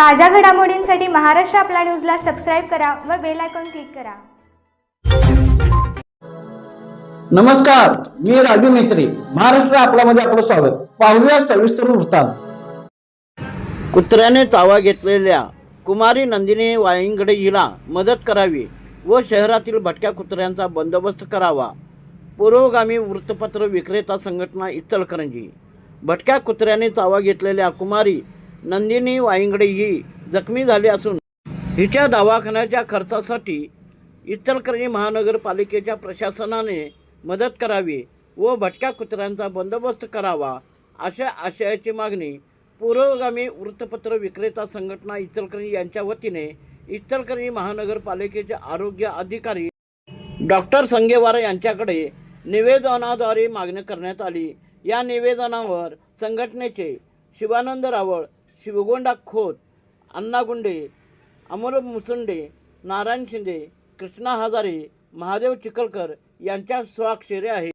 ताज्या घडामोडींसाठी महाराष्ट्र आपला न्यूजला सबस्क्राईब करा व बेल आयकॉन क्लिक करा. नमस्कार मी राजू मेत्री. महाराष्ट्र आपल्यामध्ये आपलं स्वागत. पाहूया सविस्तर वृत्तांत. कुत्र्याने चावा घेतलेल्या कुमारी नंदिनी वाईंगडे हिला मदत करावी व शहरातील भटक्या कुत्र्यांचा बंदोबस्त करावा. पुरोगामी वृत्तपत्र विक्रेता संघटना इचलकरंजी. भटक्या कुत्र्याने चावा घेतलेल्या कुमारी नंदिनी वाईंगडे ही जखमी झाली असून हिच्या दवाखान्याच्या खर्चासाठी इचलकरंजी महानगरपालिकेच्या प्रशासनाने मदत करावी व भटक्या कुत्र्यांचा बंदोबस्त करावा अशा आशयाची मागणी पुरोगामी वृत्तपत्र विक्रेता संघटना इचलकरंजी यांच्या वतीने इचलकरंजी महानगरपालिकेचे आरोग्य अधिकारी डॉक्टर संगेवार यांच्याकडे निवेदनाद्वारे मागणी करण्यात आली. या निवेदनावर संघटनेचे शिवानंद रावळ शिवगोंडा खोत अण्णा गुंडे अमोल मुसुंडे नारायण शिंदे कृष्णा हजारे महादेव चिखलकर यांच्या स्वाक्षरी आहेत.